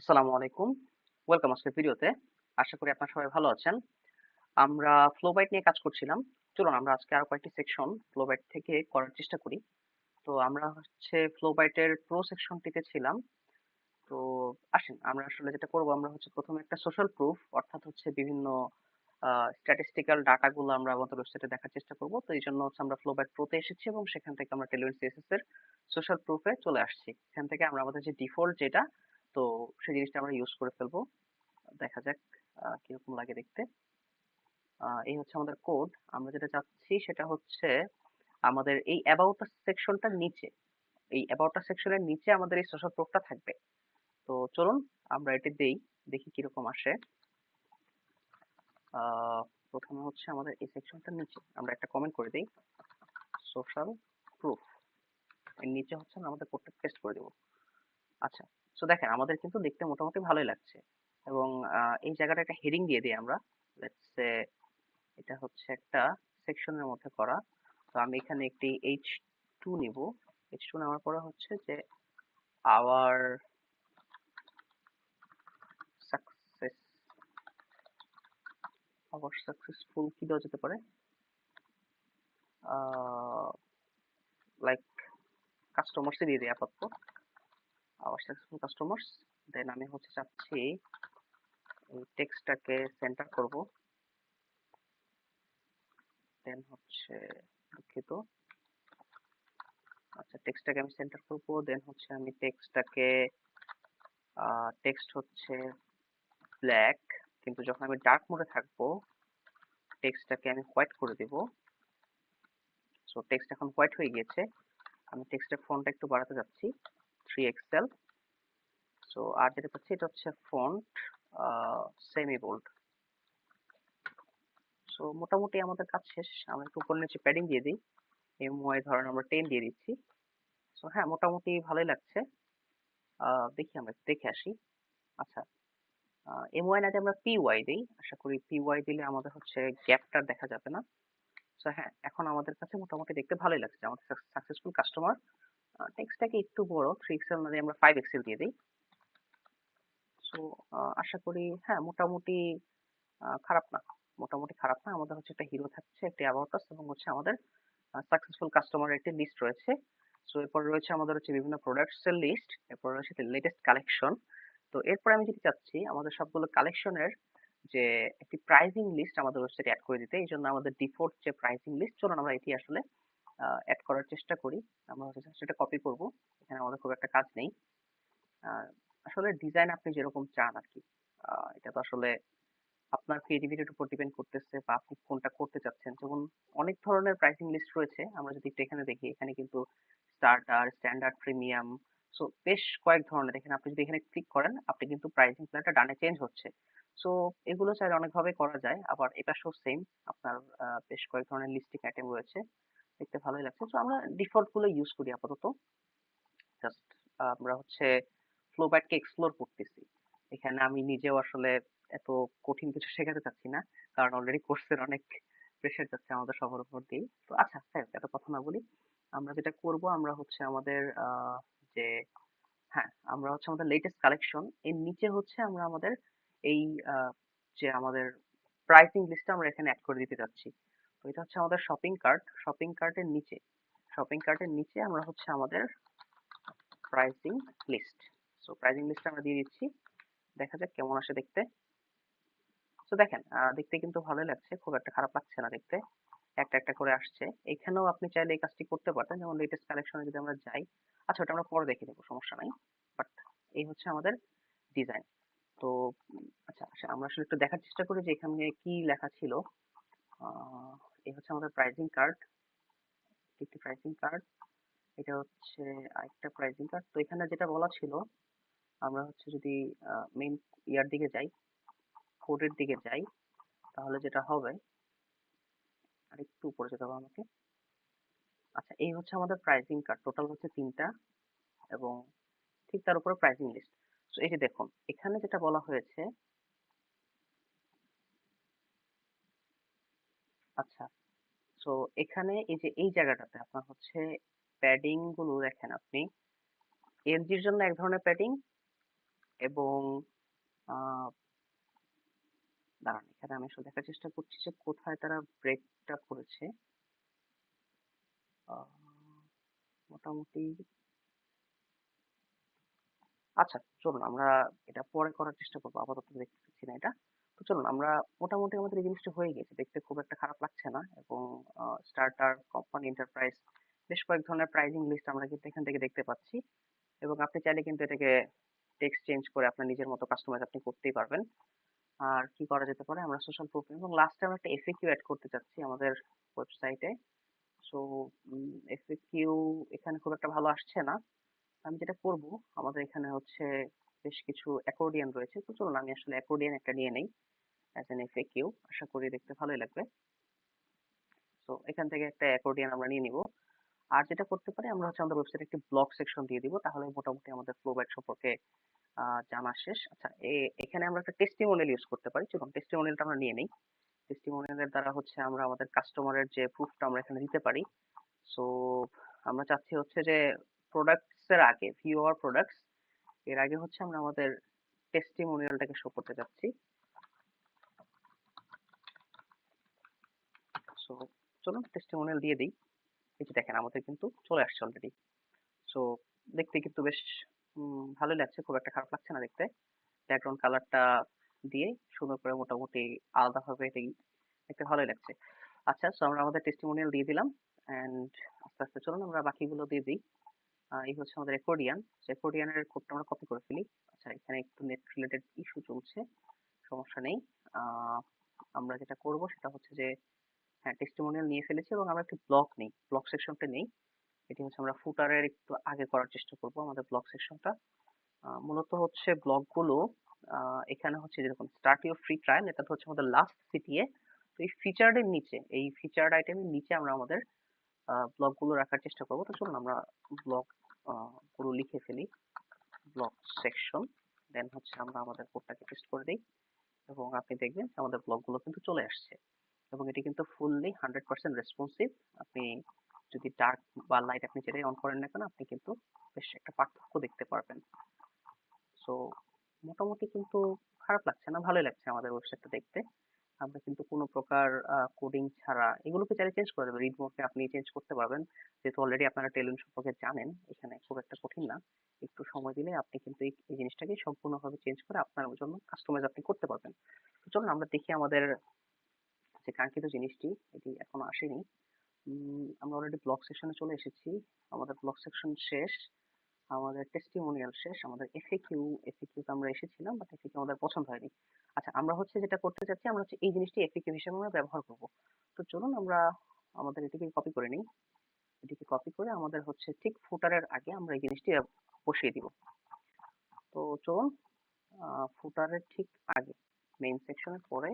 আসসালামু আলাইকুম। ওয়েলকাম আজকের ভিডিওতে। আশা করি আপনারা সবাই ভালো আছেন। আমরা ফ্লোবাইট নিয়ে কাজ করছিলাম। চলুন, আমরা আজকে আরও কয়েকটি সেকশন ফ্লোবাইট থেকে করার চেষ্টা করি। তো আমরা হচ্ছে ফ্লোবাইটের প্রো সেকশনটিতে ছিলাম। তো আসেন, আমরা আসলে যেটা করব, আমরা হচ্ছে ১ম এ একটা সোশ্যাল প্রুফ অর্থাৎ হচ্ছে বিভিন্ন স্ট্যাটিস্টিক্যাল ডাটা গুলো আমরা আমাদের ওয়েবসাইটে দেখার চেষ্টা করব। তো এই জন্য হচ্ছে আমরা ফ্লোবাইট প্রো তে এসেছি এবং সেখান থেকে আমরা টেলুইন সিএসএস এর সোশ্যাল প্রুফে চলে আসছি। এখান থেকে আমরা আমাদের যে ডিফল্ট যেটা তো সেই জিনিসটা আমরা ইউজ করে ফেলব। দেখা যাক কীরকম লাগে দেখতে। এই হচ্ছে আমাদের কোড। আমরা যেটা চাচ্ছি সেটা হচ্ছে আমাদের এই অ্যাবাউট সেকশনটার নিচে, এই অ্যাবাউট আস সেকশনের নিচে আমাদের এই সোশ্যাল প্রুফটা থাকবে। তো চলুন আমরা এটি দেই। দেখি কীরকম আসে। ১ম হচ্ছে আমাদের এই সেকশনটার নিচে আমরা একটা কমেন্ট করে দেই। Social proof. এর নিচে হচ্ছে আমরা আমাদের কোডটা পেস্ট করে দেব। আচ্ছা। সো দেখেন, আমাদের কিন্তু দেখতে মোটামুটি ভালোই লাগছে। এবং এই জায়গাটা একটা হেডিং দিয়ে দেই আমরা। এটা হচ্ছে একটা সেকশনের মধ্যে করা। তো আমি এখানে একটি H2 নিব। H2 নেওয়ার পরে হচ্ছে যে আওয়ার সাকসেস আওয়ার সাকসেসফুল কি দেওয়া যেতে পারে? লাইক কাস্টমার্স দিয়ে দেই আপাতত। Hour successful customers. দেন আমি হচ্ছে চাচ্ছি এই টেক্সটটাকে সেন্টার করব। দেন হচ্ছে দুঃখিত। আচ্ছা টেক্সটটাকে আমি সেন্টার করব। দেন হচ্ছে আমি টেক্সটটাকে টেক্সট হচ্ছে ব্লাক কিন্তু যখন আমি ডার্ক মোড থাকব টেক্সটটাকে আমি হোয়াইট করে দেব। সো টেক্সট এখন হোয়াইট হয়ে গিয়েছে। আমি টেক্সটের ফন্টটা একটু বাড়াতে যাচ্ছি। 3 এক্সেল। সো আর যেটা চাচ্ছি এটা হচ্ছে ফন্ট সেমি বোল্ড। সো মোটামুটি আমাদের কাজ শেষ। আমরা একটু উপর নিচে প্যাডিং দিয়ে দিই। MY ধরেন আমরা 10 দিয়ে দিচ্ছি। সো হ্যাঁ মোটামুটি ভালোই লাগছে। দেখি আমরা দেখে আসি। আচ্ছা। আ MY না আমরা PY দেই। আশা করি PY দিলে আমাদের হচ্ছে গ্যাপটা দেখা যাবে না। সো হ্যাঁ, এখন আমাদের কাছে মোটামুটি দেখতে ভালোই লাগছে। আমাদের সাকসেসফুল কাস্টমার টেক্সটটাকে একটু বড় 3 এক্সেল না দিয়ে আমরা 5 এক্সেল দিয়ে দেই। সো আশা করি হ্যাঁ মোটামুটি খারাপ না। মোটামুটি খারাপ না। আমাদের হচ্ছে একটা হিরো থাকছে, একটি অ্যাবাউট আস এবং হচ্ছে আমাদের সাকসেসফুল কাস্টমার একটি লিস্ট রয়েছে। সো এরপর রয়েছে আমাদের হচ্ছে বিভিন্ন প্রোডাক্টস এর লিস্ট। এরপর রয়েছে লেটেস্ট কালেকশন। তো এরপরে আমি যেটি চাচ্ছি আমাদের সবগুলো কালেকশনের যে একটি প্রাইসিং লিস্ট আমাদের ওয়েবসাইটে অ্যাড করে দিতে। এইজন্য আমাদের ডিফল্ট যে প্রাইজিং লিস্ট চলুন আমরা এটি আসলে এড করার চেষ্টা করি। আমরা হচ্ছে এটা কপি করব। এখানে আমাদের খুব একটা কাজ নেই। আসলে ডিজাইন আপনি যেরকম চান আরকি। আ এটা তো আসলে আপনার ক্রিয়েটিভিটির উপর ডিপেন্ড করতেছে বা আপনি কোনটা করতে চাচ্ছেন। যেমন অনেক ধরনের প্রাইসিং লিস্ট রয়েছে। আমরা যদি একটু এখানে দেখি এখানে কিন্তু স্টার্টার, স্ট্যান্ডার্ড, প্রিমিয়াম সো বেশ কয়েক ধরনের দেখেন আপনি যদি এখানে ক্লিক করেন আপনি কিন্তু প্রাইসিং প্ল্যানটা ডানে চেঞ্জ হচ্ছে। সো এগুলো চাইলে অনেকভাবে করা যায়। আবার এপাশেও সেম আপনার বেশ কয়েক ধরনের লিস্টিং আইটেম রয়েছে। দেখতে ভালোই লাগছে। সো আমরা ডিফল্টগুলো ইউজ করি আপাতত। জাস্ট আমরা হচ্ছে ফ্লোবাইটকে এক্সপ্লোর করতেছি। এখানে আমি নিজেও আসলে এত কঠিন কিছু শেখাতে চাচ্ছি না। কারণ অলরেডি কোর্সের অনেক প্রেশার যাচ্ছে আমাদের সবার উপর দিয়েই। তো আচ্ছা হোক এত কথা না বলি। আমরা যেটা করব আমরা হচ্ছে আমাদের যে হ্যাঁ, আমরা হচ্ছে আমাদের লেটেস্ট কালেকশন এর নিচে হচ্ছে আমরা আমাদের এই যে আমাদের প্রাইসিং লিস্টটা আমরা এখানে অ্যাড করে দিতে যাচ্ছি। তো এটা হচ্ছে আমাদের শপিং কার্ট। শপিং কার্টের নিচে শপিং কার্টের নিচে আমরা হচ্ছে আমাদের প্রাইসিং লিস্ট। সো প্রাইসিং লিস্টটা আমরা দিয়ে দিচ্ছি। দেখা যাক কেমন আসে দেখতে। সো দেখেন দেখতে কিন্তু ভালোই লাগছে। খুব একটা খারাপ লাগছে না দেখতে। একটা, একটা করে আসছে। এখানেও আপনি চাইলে এই কাজটি করতে পারতেন। যেমন লেটেস্ট কালেকশন যদি আমরা যাই। আচ্ছা ওটা আমরা পরে দেখে নেব সমস্যা নাই। বাট এই হচ্ছে আমাদের ডিজাইন। তো আচ্ছা, আচ্ছা আমরা আসলে একটু দেখার চেষ্টা করি যে এখানে কি লেখা ছিল। এই হচ্ছে আমাদের প্রাইজিং কার্ড। একটি প্রাইজিং কার্ড। এটা হচ্ছে আরেকটা প্রাইজিং কার্ড। তো এখানে যেটা বলা ছিল আমরা হচ্ছে যদি আ মেইন ইয়ার দিকে যাই, কোডের দিকে যাই তাহলে যেটা হবে আরেকটু উপরে যেতে হবে আমাকে। আচ্ছা এই হচ্ছে আমাদের প্রাইজিং কার্ড। টোটাল হচ্ছে তিনটা এবং ঠিক তার উপরে প্রাইজিং লিস্ট। সো এই যে দেখুন এখানে যেটা বলা হয়েছে আচ্ছা। সো এখানে এই যে, এই জায়গাটাতে আপনার হচ্ছে প্যাডিংগুলো দেখেন আপনি। এলজির জন্য এক ধরনের প্যাডিং এবং দাঁড়ান, এখানে আমি আসলে দেখার চেষ্টা করছি যে, কোথায় তারা ব্রেকটা করেছে মোটামুটি আচ্ছা চলুন, আমরা এটা পরে করার চেষ্টা করব আপাতত দেখতে পাচ্ছি না এটা তো চলুন, আমরা মোটামুটি আমাদের এই জিনিসটা হয়ে গেছে। দেখতে খুব একটা খারাপ লাগছে না এবং স্টার্টার কোম্পানি এন্টারপ্রাইজ বেশ কয়েক ধরনের প্রাইজিং লিস্ট আমরা কিন্তু এখান থেকে দেখতে পাচ্ছি এবং আপনি চাইলে কিন্তু এটাকে টেক্সট চেঞ্জ করে আপনার নিজের মতো কাস্টমাইজ আপনি করতেই পারবেন। আর কি করা যেতে পারে? আমরা সোশ্যাল প্রুফ এবং লাস্টে আমরা একটা এফএকিউ অ্যাড করতে চাচ্ছি আমাদের ওয়েবসাইটে সো এফএকিউ এখানে খুব একটা ভালো আসছে না। আমি যেটা করব, আমাদের এখানে হচ্ছে বেশ কিছু অ্যাকোর্ডিয়ান রয়েছে। তো চলুন, আমি আসলে অ্যাকোর্ডিয়ান একটা নিয়ে নেই। অ্যাজ এন এফএকিউ আশা করি দেখতে ভালোই লাগবে। তো এখান থেকে একটা অ্যাকর্ডিয়ান আমরা নিয়ে নিব। আর যেটা করতে পারি, আমরা হচ্ছে আমাদের ওয়েবসাইটে একটি ব্লগ সেকশন দিয়ে দিব। তাহলে মোটামুটি আমাদের ফ্লো ব্যাট সম্পর্কে জানা শেষ। আচ্ছা এখানে আমরা একটা টেস্টিমোনিয়াল ইউজ করতে পারি। চলুন টেস্টিমোনিয়ালটা আমরা নিয়ে নিই। টেস্টিমোনিয়ালের দ্বারা হচ্ছে আমরা আমাদের কাস্টমারের যে প্রুফটা আমরা এখানে দিতে পারি। সো আমরা চাচ্ছি হচ্ছে যে প্রোডাক্টস এর আগে ভিউ আর প্রোডাক্টস এর আগে হচ্ছে আমরা আমাদের টেস্টিমোনিয়ালটাকে শো করতে যাচ্ছি সো চলুন টেস্টিমোনিয়াল দিয়ে দিই। যে দেখেন, আমাদের কিন্তু চলে আসছে অলরেডি সো দেখতে কিন্তু বেশ ভালোই লাগছে, খুব একটা খারাপ লাগছে না দেখতে। ব্যাকগ্রাউন্ড কালারটা দিয়ে সুন্দর করে মোটামুটি আলাদাভাবে এটাই দেখতে ভালোই লাগছে। আচ্ছা সো আমরা আমাদের টেস্টিমোনিয়াল দিয়ে দিলাম অ্যান্ড আস্তে আস্তে চলুন, আমরা বাকিগুলো দিয়ে দিই। এই হচ্ছে আমাদের অ্যাকর্ডিয়ান অ্যাকর্ডিয়ানের কোডটা আমরা কপি করে ফেলি। আচ্ছা এখানে একটু নেট রিলেটেড ইস্যু চলছে, সমস্যা নেই। আমরা যেটা করব সেটা হচ্ছে যে হ্যাঁ টেস্টিমোনিয়াল নিয়ে ফেলেছি এবং আমরা একটি ব্লক নেই ব্লক সেকশনটা নেই। এটি হচ্ছে আমরা ফুটারের একটু আগে করার চেষ্টা করব আমাদের ব্লক সেকশনটা মূলত হচ্ছে ব্লকগুলো এখানে হচ্ছে যেরকম স্টার্ট ইউর ফ্রি ট্রায়াল এটা হচ্ছে আমাদের লাস্ট সিটিএ তো এই ফিচার্ডের নিচে, এই ফিচার্ড আইটেমের নিচে আমরা আমাদের ব্লকগুলো রাখার চেষ্টা করব। তো চলুন আমরা ব্লক পুরো লিখে ফেলি। ব্লক সেকশন দেন হচ্ছে আমরা আমাদের কোডটাকে পেস্ট করে দিই। এবং আপনি দেখবেন আমাদের ব্লকগুলো কিন্তু চলে আসছে। এবং এটি কিন্তু ফুললি হান্ড্রেড পার্সেন্ট রেসপন্সিভ আপনি যদি ডার্ক বা লাইট আপনি যেটাই অন করেন না কেন, আপনি কিন্তু বেশ একটা পার্থক্য দেখতে পারবেন। সো মোটামুটি কিন্তু খারাপ লাগছে না, ভালোই লাগছে আমাদের ওয়েবসাইটটা দেখতে। আমরা কিন্তু কোনো প্রকার কোডিং ছাড়া এগুলোকে চাইলে চেঞ্জ করে দেবেন রিড মোডকে আপনি চেঞ্জ করতে পারবেন। যেহেতু অলরেডি আপনারা টেলুন সম্পর্কে জানেন, এখানে খুব একটা কঠিন না। একটু সময় দিলে আপনি কিন্তু এই জিনিসটাকে সম্পূর্ণভাবে চেঞ্জ করে আপনার জন্য কাস্টমাইজ আপনি করতে পারবেন। চলুন আমরা দেখি আমাদের যে কাঙ্ক্ষিত জিনিসটি, এটি এখনও আসেনি। আমরা অলরেডি ব্লক সেকশনে চলে এসেছি। আমাদের ব্লক সেকশন শেষ, আমাদের টেস্টিমোনিয়াল শেষ, আমাদের এফএকিউ তে আমরা এসেছিলাম বাট এফএকিউ আমাদের পছন্দ হয়নি। আচ্ছা আমরা হচ্ছে যেটা করতে চাচ্ছি, আমরা হচ্ছে এই জিনিসটি এফএকিউ হিসেবে আমরা ব্যবহার করব। তো চলুন আমরা আমাদের এটিকে কপি করে নিই। এটিকে কপি করে আমাদের হচ্ছে ঠিক ফুটারের আগে আমরা এই জিনিসটি বসিয়ে দিব। তো চলুন ফুটারের ঠিক আগে মেইন সেকশনের পরে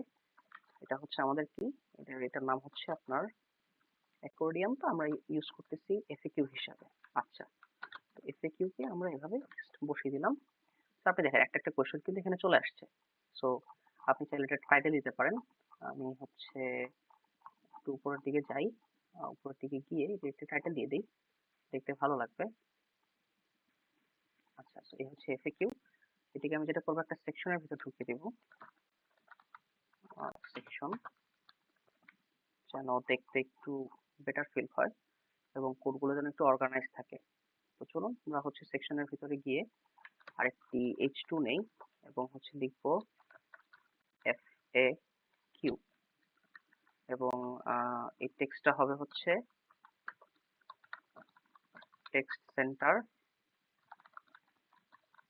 এটা হচ্ছে আমাদের কি? এটার এটার নাম হচ্ছে আপনার অ্যাকর্ডিয়াম তো আমরা ইউজ করতেছি এফএকিউ হিসাবে। আচ্ছা তো এফএকিউ কে আমরা এভাবে বসিয়ে দিলাম। তারপরে দেখেন, একটা একটা কোয়েশ্চেন কিন্তু এখানে চলে আসছে। সো আপনি চাইলে এটা টাইটেল দিতে পারেন। আমি হচ্ছে একটু উপরের দিকে যাই। উপরের দিকে গিয়ে একটা টাইটেল দিয়ে দিই। দেখতে ভালো লাগবে। আচ্ছা এই হচ্ছে এফএকিউ এটিকে আমি যেটা করব, একটা সেকশনের ভিতর ঢুকিয়ে দেব। সেকশন যেন দেখতে একটু বেটার ফিল হয় এবং কোডগুলো যেন একটু অর্গানাইজ থাকে। তো চলুন, আমরা হচ্ছে সেকশনের ভিতরে গিয়ে আরেকটি এইচ টু নেই এবং হচ্ছে লিখব এফ এ কিউ এবং এই টেক্সটটা হবে হচ্ছে টেক্সট সেন্টার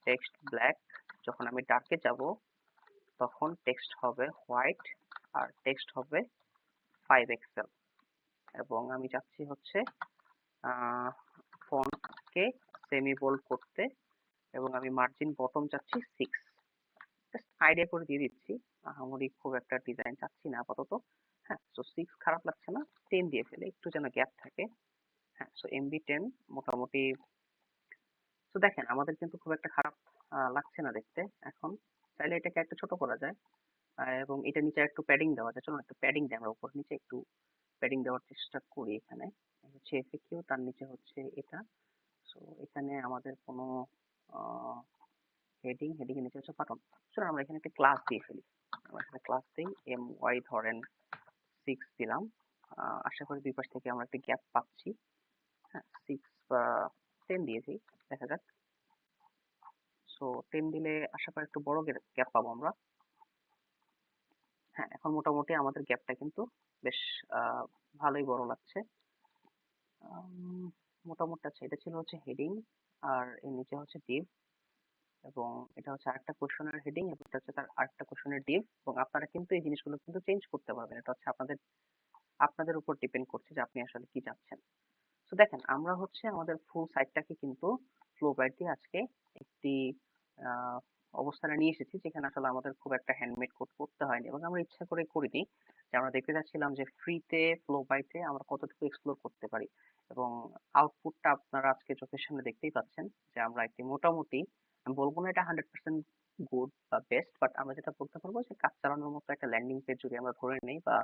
টেক্সট ব্ল্যাক যখন আমি ডার্কে যাব তখন টেক্সট হবে হোয়াইট আর টেক্সট হবে ফাইভ এক্সেল এবং আমি চাচ্ছি হচ্ছে ফন্টকে সেমি বোল্ড করতে এবং আমি মার্জিন বটম চাচ্ছি সিক্স জাস্ট আইডিয়া করে দিয়ে দিচ্ছি। আহামরি খুব একটা ডিজাইন চাচ্ছি না আপাতত। হ্যাঁ সো সিক্স খারাপ লাগছে না টেন দিয়ে ফেলে, একটু যেন গ্যাপ থাকে। হ্যাঁ সো এমবি টেন মোটামুটি তো দেখেন আমাদের কিন্তু খুব একটা খারাপ লাগছে না দেখতে এখন। চাইলে এটাকে একটা ছোট করা যায়। এবং এটা নিচে একটু প্যাডিং দেওয়া যায়। চলুন একটু প্যাডিং দেয় আমরা উপর নিচে, একটু প্যাডিং দেওয়ার চেষ্টা করি এখানে। হচ্ছে এফএকিউ তার নিচে হচ্ছে এটা। সো এখানে আমাদের কোনো হেডিং হেডিং এর নিচে হচ্ছে বাটন চলুন আমরা এখানে একটা ক্লাস দিয়ে ফেলি। আমরা এখানে ক্লাস দিই। এম ওয়াই ধরেন সিক্স দিলাম। আশা করি দুই পাশ থেকে আমরা একটা গ্যাপ পাচ্ছি। হ্যাঁ সিক্স বা টেন দিয়েছি। দেখা যাক। সো টেন দিলে আশা করি একটু বড় গ্যাপ পাবো আমরা। হ্যাঁ এখন মোটামুটি আমাদের গ্যাপটা কিন্তু বেশ ভালোই বড় লাগছে। মোটামুটি আচ্ছা এটা ছিল হচ্ছে হেডিং আর এর নিচে হচ্ছে ডিভ এবং এটা হচ্ছে আরেকটা কোশ্চেনের হেডিং এবং এটা হচ্ছে তার আরেকটা কোশ্চেনের ডিভ এবং আপনারা কিন্তু এই জিনিসগুলো কিন্তু চেঞ্জ করতে পারবেন। এটা হচ্ছে আপনাদের আপনাদের উপর ডিপেন্ড করছে যে আপনি আসলে কি চাচ্ছেন। তো দেখেন, আমরা হচ্ছে আমাদের ফুল সাইটটাকে কিন্তু ফ্লো বাইট দিয়ে আজকে একটি অবস্থানে নিয়ে এসেছি, যেখানে আসলে আমাদের খুব একটা হ্যান্ডমেড কোড করতে হয়নি এবং আমরা ইচ্ছা করে করিনি যে আমরা দেখতে যাচ্ছিলাম যে ফ্রিতে ফ্লো বাইতে আমরা কতটুকু এক্সপ্লোর করতে পারি এবং আউটপুটটা আপনারা আজকে চোখের সামনে দেখতেই পাচ্ছেন যে আমরা একটি মোটামুটি, আমি বলব না এটা হান্ড্রেড পার্সেন্ট গুড বা বেস্ট বাট আমরা যেটা বলতে পারব যে কাজ চালানোর মতো একটা ল্যান্ডিং পেজ যদি আমরা ধরে নিই বা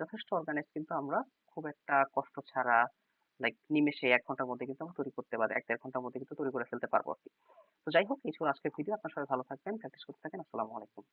যথেষ্ট অর্গানাইজ কিন্তু আমরা খুব একটা কষ্ট ছাড়া লাইক নিমেষে এক ঘণ্টার মধ্যে কিন্তু আমরা তৈরি করতে পারি, এক দেড় ঘণ্টার মধ্যে কিন্তু তৈরি করে ফেলতে পারব আর কি তো যাই হোক, এই ছিল আজকের ভিডিও আপনার সবাই ভালো থাকবেন প্র্যাকটিস করতে থাকেন। আসসালামু আলাইকুম।